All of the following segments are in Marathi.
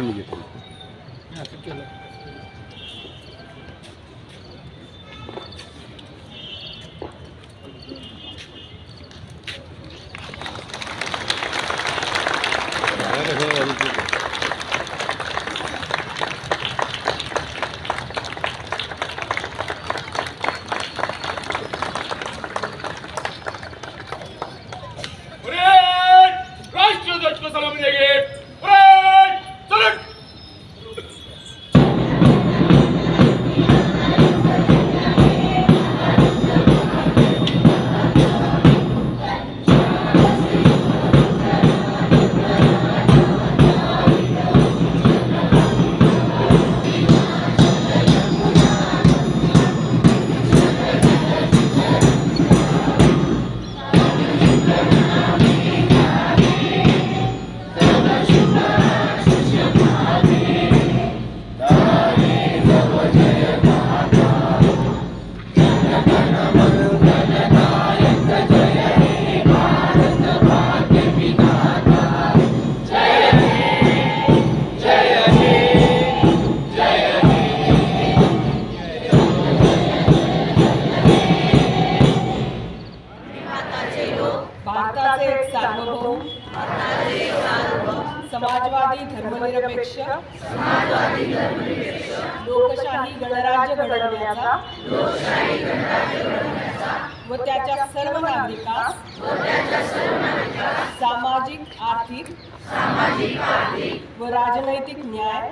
इकडं मी Yeah. व राजनैतिक न्याय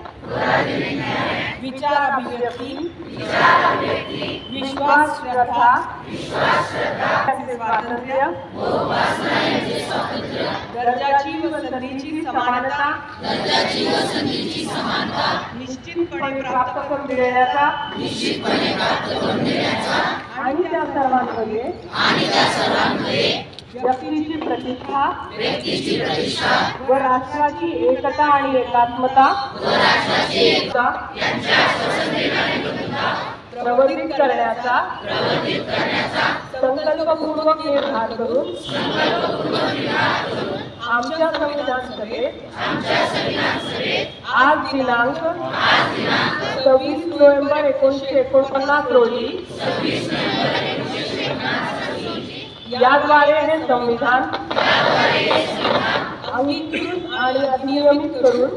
विचार अभिव्यक्ती विश्वास श्रद्धा स्वातंत्र्य दर्जाची व संधीची समानता निश्चितपणे प्राप्त करून देण्याचा आणि त्या सर्वांमध्ये व्यक्तीची प्रतिष्ठा व राष्ट्राची एकता आणि एकात्मता प्रवर्धित करण्याचा संकल्पपूर्वक निर्धार करून आमच्या संविधान सभेत आज दिनांक सव्वीस नोव्हेंबर एकोणीसशे एकोणपन्नास रोजी याद्वारे हे संविधान अंगीकृत आणि अधिनियमित करून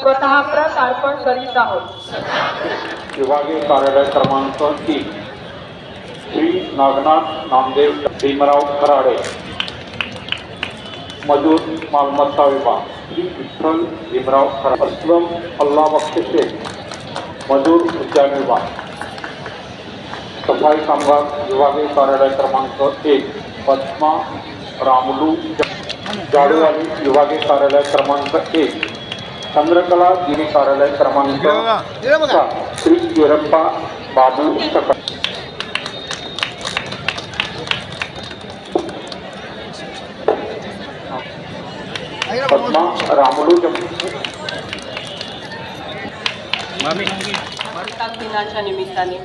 स्वतः प्रत अर्पण करीत आहोत. विभागीय कार्यालय क्रमांक तीन. श्री नागनाथ नामदेव भीमराव खराडे. मजूर मालमत्ता विभाग. श्री विठ्ठल भीमराव खराडे. अस्लम अल्ला बख्श शेख. मजूर उद्यान विभाग. सफाई कामगार विभागीय कार्यालय क्रमांक एक पद्मा रामलू जाडूवाली विभागीय कार्यालय क्रमांक एक चंद्रकला गिरी कार्यालय क्रमांक सात श्री येरप्पा बाबू सका पद्मा रामलू भारतात दिनाच्या निमित्ताने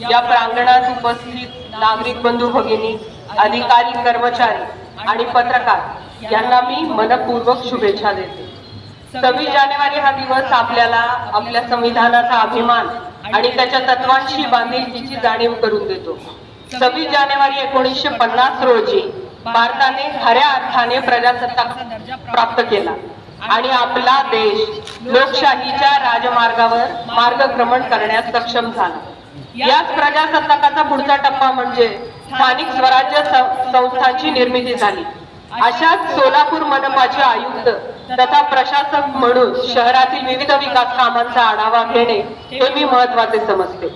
या प्रांगणात उपस्थित नागरिक बंधू भगिनी अधिकारी कर्मचारी आणि पत्रकार यांना मी मनपूर्वक शुभेच्छा देते. सव्वीस जानेवारी हा दिवस आपल्याला आपल्या संविधानाचा अभिमान आणि त्याच्या तत्वांशी बांधिलकीची जाणीव करून देतो. सव्वीस जानेवारी एकोणीसशे पन्नास रोजी भारताने खऱ्या अर्थाने प्रजासत्ताक प्राप्त केला आणि आपला देश लोकशाहीच्या राजमार्गावर मार्गक्रमण करण्यास सक्षम झाला. याच प्रजासत्ताकाचा पुढचा टप्पा म्हणजे स्थानिक स्वराज्य संस्थांची निर्मिती झाली. अशाच सोलापूर मनपाचे आयुक्त तथा प्रशासक म्हणून शहरातील विविध विकास कामांचा आढावा घेणे हे मी महत्त्वाचे समजते.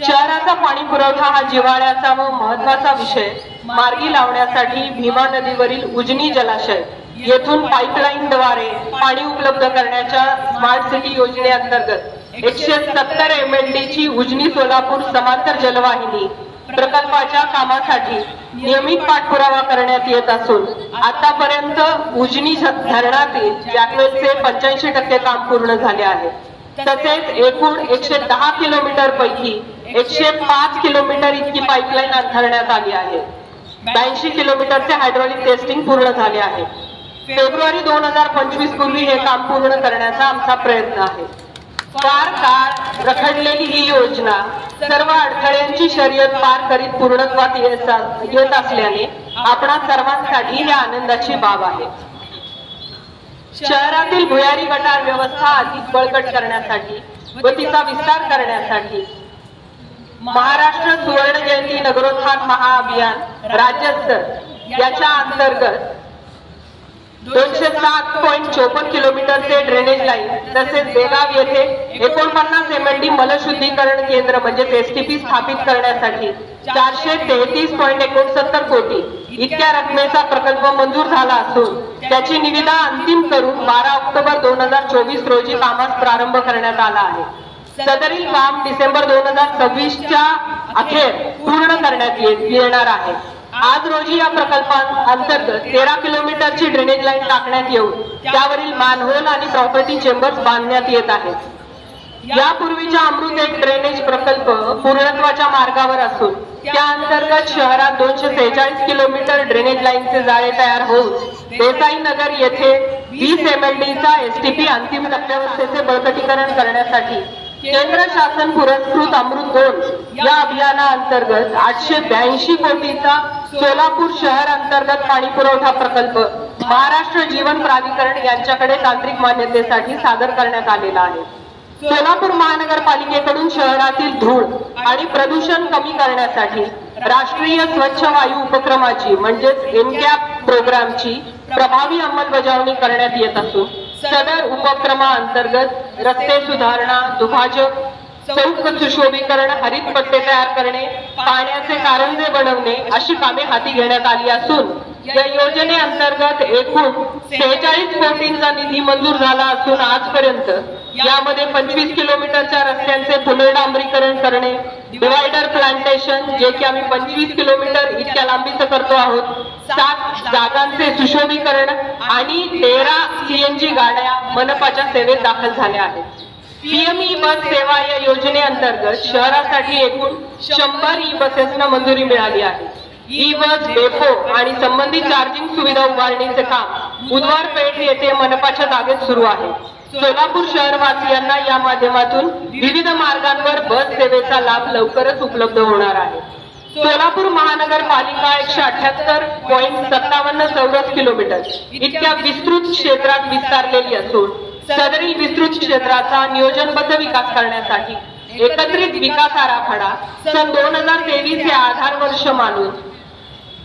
शहराचा पाणी पुरवठा हा जिव्हाळ्याचा व महत्त्वाचा विषय. मार्गी लावण्यासाठी भीमा नदीवरील उजनी जलाशय येथून पाईपलाईनद्वारे पाणी उपलब्ध करण्याच्या स्मार्ट सिटी योजनेअंतर्गत एकशे सत्तर एम एल डी ची उजनी सोलापूर समांतर जलवाहिनी प्रकल्पाच्या कामासाठी नियमित पाठपुरावा करण्यात येत असून आतापर्यंत उजनी धरणातील जॅकवेलचे पंच्याऐंशी टक्के काम पूर्ण झाले आहे. तसेच एकूण एकशे दहा किलोमीटर पैकी एकशे पाच किलोमीटर इतकी पाईपलाईन अंथरण्यात आली आहे. ब्याऐंशी किलोमीटरचे हायड्रॉलिक टेस्टिंग पूर्ण झाले आहे. फेब्रुवारी दोन हजार पंचवीस पूर्वी हे काम पूर्ण करण्याचा आमचा प्रयत्न आहे. फार काळ रखडलेली ही योजना सर्व अडथळ्यांची शर्यत पार करीत पूर्णत्वात येत असल्याने आपणा सर्वांसाठी ही आनंदाची बाब आहे. शहरातील भुयारी गटार व्यवस्था अधिक बळकट करण्यासाठी व तिचा विस्तार करण्यासाठी महाराष्ट्र सुवर्ण जयंती नगरोत्थान महाअभियान राज्यस्तर याच्या अंतर्गत दोनशे सात पॉईंट चोपन्न किलोमीटरचे ड्रेनेज लाईन तसेच बेगाव येथे एकोणपन्नास एम एल डी मलशुद्धीकरण केंद्र म्हणजेच एस टी पी स्थापित करण्यासाठी चारशे तेहतीस पॉईंट एकोणसत्तर कोटी इतक्या रकमेचा प्रकल्प मंजूर झाला असून त्याची निविदा अंतिम करून बारा ऑक्टोबर दोन हजार चोवीस रोजी कामास प्रारंभ करण्यात आला आहे. सदरील काम डिसेंबर दोन हजार सव्वीसच्या अखेर पूर्ण करण्यात येणार आहे. आज रोजी या प्रकल्पांतर्गत तेरा किलोमीटरची ड्रेनेज लाईन टाकण्यात येऊन त्यावरील मॅनहोल आणि प्रॉपर्टी चेंबर्स बांधण्यात येत आहेत. यापूर्वीच्या अमृत एक ड्रेनेज प्रकल्प पूर्णत्वाच्या मार्गावर असून त्या अंतर्गत शहरात दोनशे सेहेचाळीस किलोमीटर ड्रेनेज लाईनचे जाळे तयार होऊन देसाई नगर येथे वीस एम एल डीचा पी अंतिम टप्प्यावस्थेचे बळकटीकरण करण्यासाठी केंद्र शासन पुरस्कृत अमृत दोन या अभियानाअंतर्गत आठशे ब्याऐंशी कोटीचा सोलापूर शहर अंतर्गत पाणी पुरवठा प्रकल्प महाराष्ट्र जीवन प्राधिकरण यांच्याकडे तांत्रिक मान्यतेसाठी सादर करण्यात आलेला आहे. सोलापूर महानगरपालिकेकडून शहरातील धूळ आणि प्रदूषण कमी करण्यासाठी राष्ट्रीय स्वच्छ वायू उपक्रमाची म्हणजेच एनकॅप प्रोग्रामची प्रभावी अंमलबजावणी करण्यात येत असून सदर उपक्रमाअंतर्गत रस्ते सुधारणा दुभाजक चौक सुशोभीकरण हरित पट्टे तयार करणे पाण्याचे कारंजे बनवणे अशी कामे हाती घेण्यात आली असून या योजनेअंतर्गत एकूण सेहेचाळीस कोटींचा निधी मंजूर झाला असून आजपर्यंत यामध्ये पंचवीस किलोमीटरच्या रस्त्यांचे पुनर्डांबरीकरण करणे डिवायडर प्लांटेशन जे की आम्ही पंचवीस किलोमीटर इतक्या लांबीचं करतो आहोत सात जागांचे सुशोभीकरण आणि तेरा सीएनजी गाड्या मनपाच्या सेवेत दाखल झाल्या आहेत. पीएमई बस सेवा या योजनेअंतर्गत शहरासाठी एकूण शंभर ई बसेसना मंजुरी मिळाली आहे. ई बस डेपो आणि संबंधित चार्जिंग सुविधा उभारणीचे काम बुधवार पेठ येथे मनपाच्या जागेत सुरू आहे. सोलापूर शहरवासियांना या माध्यमातून विविध मार्गांवर बस सेवेचा लाभ लवकरच उपलब्ध होणार आहे. सोलापूर महानगरपालिका एकशे अठ्याहत्तर पॉईंट सत्तावन्न चौरस किलोमीटर इतक्या विस्तृत क्षेत्रात विस्तारलेली असून सदरील विस्तृत क्षेत्राचा नियोजनबद्ध विकास करण्यासाठी एकत्रित विकास आराखडा सन दोन हजार तेवीस हे आधार वर्ष मानून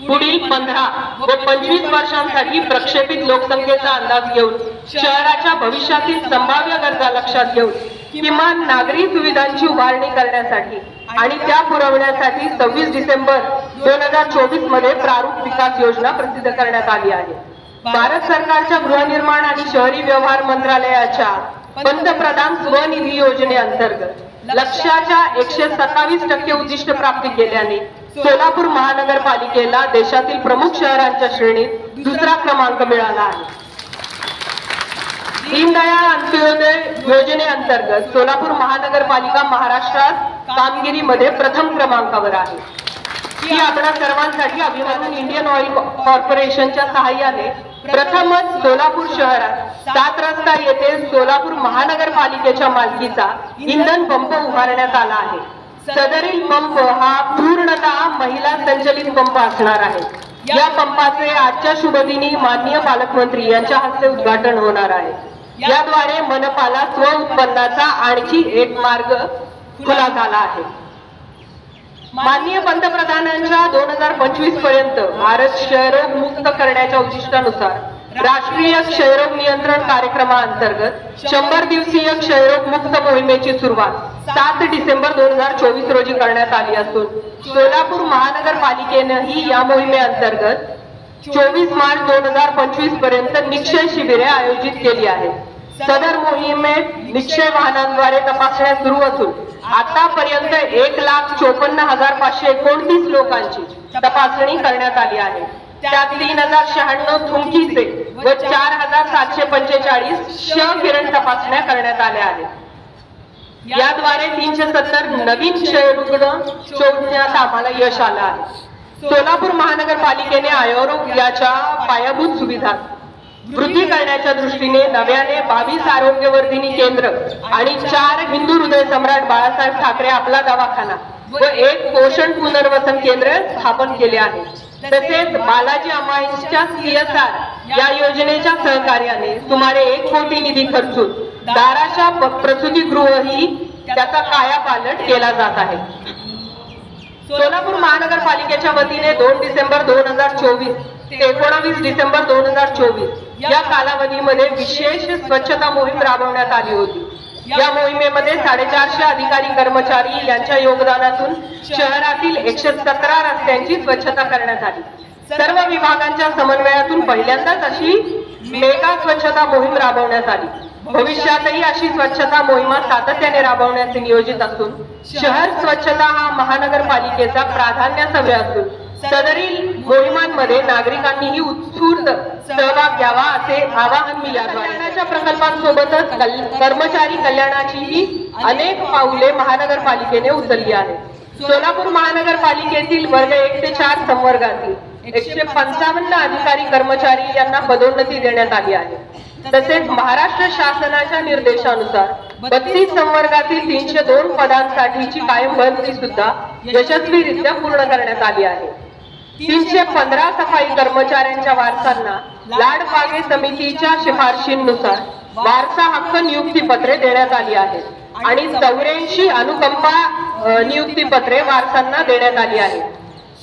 पुढील पंधरा व पंचवीस वर्षांसाठी प्रक्षेपित लोकसंख्येचा अंदाज घेऊन शहराच्या भविष्यातील संभाव्य गरजा लक्षात घेऊन किमान नागरी सुविधांची उभारणी करण्यासाठी आणि त्या पुरवण्यासाठी सव्वीस डिसेंबर दोन हजार चोवीसमध्ये प्रारूप विकास योजना प्रसिद्ध करण्यात आली आहे. भारत सरकारच्या गृहनिर्माण आणि शहरी व्यवहार मंत्रालयाच्या पंतप्रधान स्वनिधी योजनेअंतर्गत लक्ष्याच्या एकशे सत्तावीस टक्के उद्दिष्ट प्राप्त केल्याने सोलापूर महानगरपालिकेला देशातील प्रमुख शहरांच्या श्रेणीत दुसरा क्रमांक मिळाला आहे. दीनदयाळ अंत्योदय योजनेअंतर्गत सोलापूर महानगरपालिका महाराष्ट्रात कामगिरीमध्ये प्रथम क्रमांकावर आहे. ही आपल्या सर्वांसाठी अभिवादन इंडियन ऑइल कॉर्पोरेशनच्या सहाय्याने प्रथमच सोलापूर शहरात सात रस्ता येथे सोलापूर महानगरपालिकेच्या मालकीचा इंधन पंप उभारण्यात आला आहे. सदरील पंप हा पूर्णतः महिला संचलित पंप असणार आहे. या पंपाचे आजच्या शुभदिनी माननीय पालकमंत्री यांच्या हस्ते उद्घाटन होणार आहे. याद्वारे मनपाला स्व उत्पन्नाचा आणखी एक मार्ग खुला झाला आहे. माननीय पंतप्रधानांच्या दोन हजार पंचवीसपर्यंत भारत क्षयरोग मुक्त करण्याच्या उद्दिष्टानुसार राष्ट्रीय क्षयरोग नियंत्रण कार्यक्रमाअंतर्गत शंभर दिवसीय क्षयरोग मुक्त मोहिमेची सुरुवात सात डिसेंबर दोन हजार चोवीस रोजी करण्यात आली असून सोलापूर महानगरपालिकेनंही या मोहिमेअंतर्गत चोवीस मार्च दोन हजार पंचवीसपर्यंत निक्षय शिबिरे आयोजित केली आहेत. सदर मोहिमेत निश्चय वाहनांद्वारे तपासण्या सुरू असून आतापर्यंत एक लाख चोपन्न हजार पाचशे एकोणतीस लोकांची तपासणी करण्यात आली आहे. त्यात तीन हजार शहाण्णव थुंकीचे व चार हजार सातशे पंचेचाळीस श किरण तपासण्या करण्यात आल्या आहेत. याद्वारे तीनशे सत्तर नवीन क्षय रुग्ण शोधण्यात आम्हाला यश आलं आहे. सोलापूर महानगरपालिकेने आरोग्याच्या पायाभूत सुविधा वृद्धी करण्याच्या दृष्टीने नव्याने बावीस आरोग्यवर्धिनी केंद्र आणि चार हिंदू हृदय सम्राट बाळासाहेब ठाकरे आपला दवाखाना व एक पोषण पुनर्वसन केंद्र स्थापन केले आहे. तसेच बालाजी अमाईंच्या सीएसआर या योजनेच्या सहकार्याने सुमारे एक कोटी निधी खर्चून दाराशा प्रसुतीगृह ही त्याचा कायापालट केला जात आहे. सोलापूर महानगरपालिकेच्या वतीने दोन डिसेंबर दोन हजार चोवीस ते एकोणावीस डिसेंबर दोन हजार चोवीस या कालावधीमध्ये विशेष स्वच्छता मोहीम राबवण्यात आली होती. या मोहिमेमध्ये साडेचारशे अधिकारी कर्मचारी यांच्या योगदानातून शहरातील एकशे सतरा रस्त्यांची स्वच्छता करण्यात आली. सर्व विभागांच्या समन्वयातून पहिल्यांदाच अशी मेगा स्वच्छता मोहीम राबवण्यात आली. भविष्यातही अशी स्वच्छता मोहिमा सातत्याने राबवण्याचे नियोजित असून शहर स्वच्छता हा महानगरपालिकेचा प्राधान्याचा विषय असून सदरील मोहिमांमध्ये नागरिकांनीही उत्स्फूर्त सहभाग घ्यावा असे आवाहन मी याद्वारे प्रकल्पांसोबतच कर्मचारी कल्याणाचीही अनेक पाऊले महानगरपालिकेने उचलली आहेत. सोलापूर महानगरपालिकेतील वर्ग एक ते चार संवर्गातील एकशे पंचावन्न अधिकारी कर्मचारी यांना पदोन्नती देण्यात आली आहे. तसेच महाराष्ट्र शासनाच्या निर्देशानुसार बत्तीस संवर्गातील तीनशे दोन पदांसाठीची कायम बंदी सुद्धा यशस्वीरित्या पूर्ण करण्यात आली आहे. तीनशे पंधरा सफाई कर्मचाऱ्यांच्या वारसांना लाडपागे समितीच्या शिफारशींनुसार वारसा हक्क नियुक्ती पत्रे देण्यात आली आहेत आणि चौऱ्याऐंशी अनुकंपा नियुक्ती पत्रे वारसांना देण्यात आली आहेत.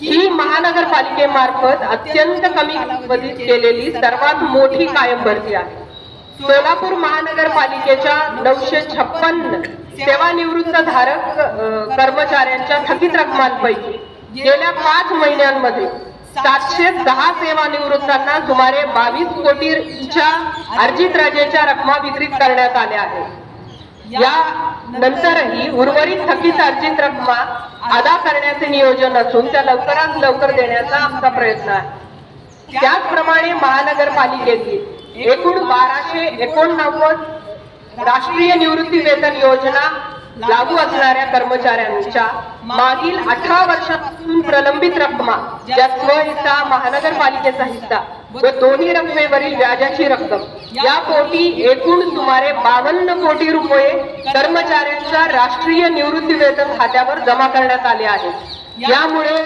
ही महानगरपालिकेमार्फत अत्यंत कमी कालावधीत केलेली सर्वात मोठी कायम भरती आहे. सोलापूर महानगरपालिकेच्या नऊशे छप्पन्न सेवानिवृत्त धारक कर्मचाऱ्यांच्या थकीत रकमांपैकी गेल्या पाच महिन्यांमध्ये सातशे दहा सेवानिवृत्तांना सुमारे बावीस कोटीच्या अर्जित राजेच्या रकमा वितरित करण्यात आल्या आहेत. या नंतरही उर्वरित थकीत अर्जित रकमा अदा करण्याचे नियोजन असून त्या लवकरात लवकर देण्याचा आमचा प्रयत्न आहे. त्याचप्रमाणे महानगरपालिकेतील एकूण बाराशे एकोणनव्वद राष्ट्रीय निवृत्ती वेतन योजना लागू असणाऱ्या कर्मचाऱ्यांच्या मागील अठरा वर्षापासून प्रलंबित रक्कमा ज्या स्वहिस्सा महानगरपालिकेचा हिस्सा व दोन्ही रकमेवरील व्याजाची रक्कम या पोटी एकूण सुमारे बावन्न कोटी रुपये कर्मचाऱ्यांच्या राष्ट्रीय निवृत्ती वेतन खात्यावर जमा करण्यात आले आहे. यामुळे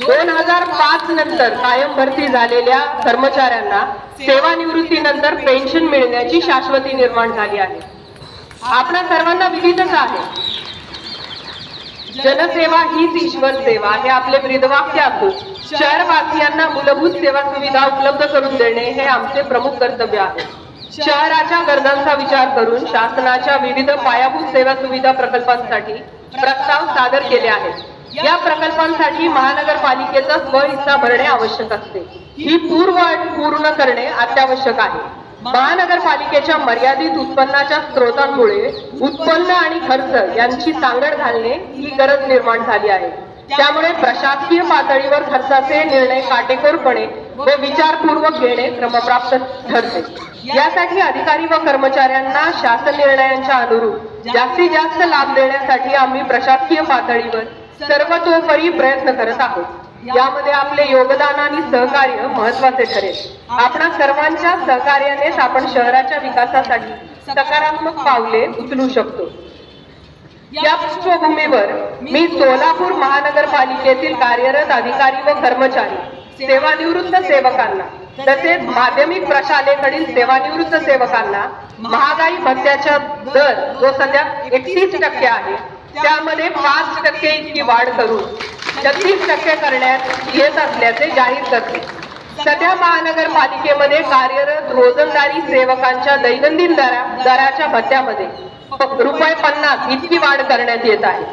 दोन हजार पाच नंतर कायम भरती झालेल्या कर्मचाऱ्यांना सेवानिवृत्तीनंतर पेन्शन मिळण्याची शाश्वती निर्माण झाली आहे. आपणा सर्वांना विविधच आहे जनसेवा हीच ईश्वर सेवा हे आपले ब्रीदवाक्य असून. शहरवासियांना मूलभूत सेवा सुविधा उपलब्ध करून देणे हे आमचे प्रमुख कर्तव्य आहे. शहराच्या गरजांचा विचार करून शासनाच्या विविध पायाभूत सेवा सुविधा प्रकल्पांसाठी प्रस्ताव सादर केले आहेत. या प्रकल्पांसाठी महानगरपालिकेचा स्वहिस्सा भरणे आवश्यक असते. ही पूर्व पूर्ण करणे अत्यावश्यक आहे. महानगरपालिकेच्या मर्यादित उत्पन्नाच्या स्रोतांमुळे उत्पन्न आणि खर्च यांची सांगड घालणे ही गरज निर्माण झाली आहे. त्यामुळे प्रशासकीय पातळीवर खर्चाचे निर्णय काटेकोरपणे व विचारपूर्वक घेणे क्रमप्राप्त ठरते. यासाठी अधिकारी व कर्मचाऱ्यांना शासन निर्णयांच्या अनुरूप जास्तीत जास्त लाभ देण्यासाठी आम्ही प्रशासकीय पातळीवर सर्वतोपरी प्रयत्न करत आहोत. यामध्ये आपले योगदान आणि सहकार्य महत्त्वाचे ठरेल. आपणा सर्वांच्या सहकार्यानेच आपण शहराच्या विकासासाठी सकारात्मक पावले उचलू शकतो. या पार्श्वभूमीवर मी सोलापूर महानगरपालिकेतील कार्यरत अधिकारी व कर्मचारी सेवानिवृत्त सेवकांना तसेच माध्यमिक प्रशालेकडील सेवानिवृत्त सेवकांना महागाई भत्त्याचा दर जो सध्या एकतीस टक्के आहे त्यामध्ये पाच टक्के इतकी वाढ करून छत्तीस टक्के करण्यात येत असल्याचे जाहीर करते. सध्या महानगरपालिकेमध्ये कार्यरत रोजंदारी सेवकांच्या दैनंदिन दरा दराच्या भत्त्यामध्ये रुपये पन्नास इतकी वाढ करण्यात येत आहे.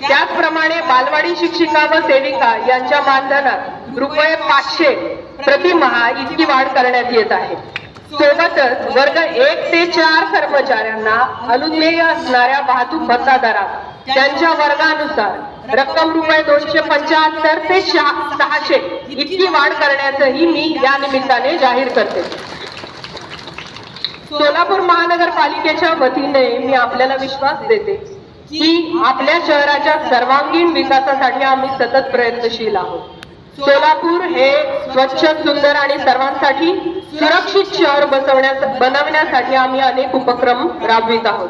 त्याचप्रमाणे बालवाडी शिक्षिका व सेविका यांच्या मानधनात रुपये पाचशे प्रतिमहा इतकी वाढ करण्यात येत आहे. सोबतच वर्ग एक ते चार कर्मचाऱ्यांना अनुज्ञेय असणाऱ्या वाहतूक भत्ता दरात त्यांच्या वर्गानुसार रक्कम रुपये दोनशे पंच्याहत्तर ते सहाशे इतकी वाढ करण्याचंही मी या निमित्ताने जाहीर करते. सोलापूर महानगरपालिकेच्या वतीने मी आपल्याला विश्वास देते की आपल्या शहराच्या सर्वांगीण विकासासाठी आम्ही सतत प्रयत्नशील आहोत. सोलापूर हे स्वच्छ सुंदर आणि सर्वांसाठी सुरक्षित शहर बसवण्यास बनवण्यासाठी आम्ही अनेक उपक्रम राबवित आहोत.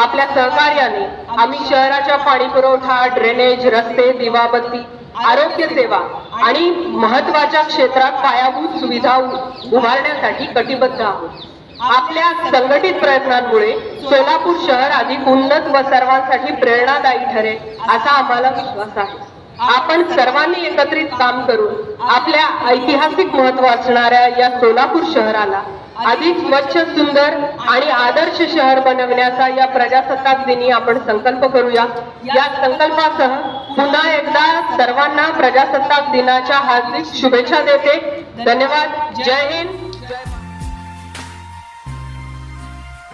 आपल्या सहकार्याने आम्ही शहराच्या पाणी पुरवठा ड्रेनेज रस्ते दिवाबत्ती आरोग्य सेवा आणि महत्त्वाच्या क्षेत्रात पायाभूत सुविधा उभारण्यासाठी कटिबद्ध आहोत. आपल्या संघटित प्रयत्नांमुळे सोलापूर शहर अधिक उन्नत व सर्वांसाठी प्रेरणादायी ठरेल असा आम्हाला विश्वास आहे. आपण सर्वांनी एकत्रित काम करून आपल्या ऐतिहासिक महत्त्व असणाऱ्या या सोलापूर शहराला अधिक स्वच्छ सुंदर आणि आदर्श शहर बनवण्याचा या प्रजासत्ताक दिनी आपण संकल्प करूया. या संकल्पासह पुन्हा एकदा सर्वांना प्रजासत्ताक दिनाच्या हार्दिक शुभेच्छा देते. धन्यवाद. जय हिंद.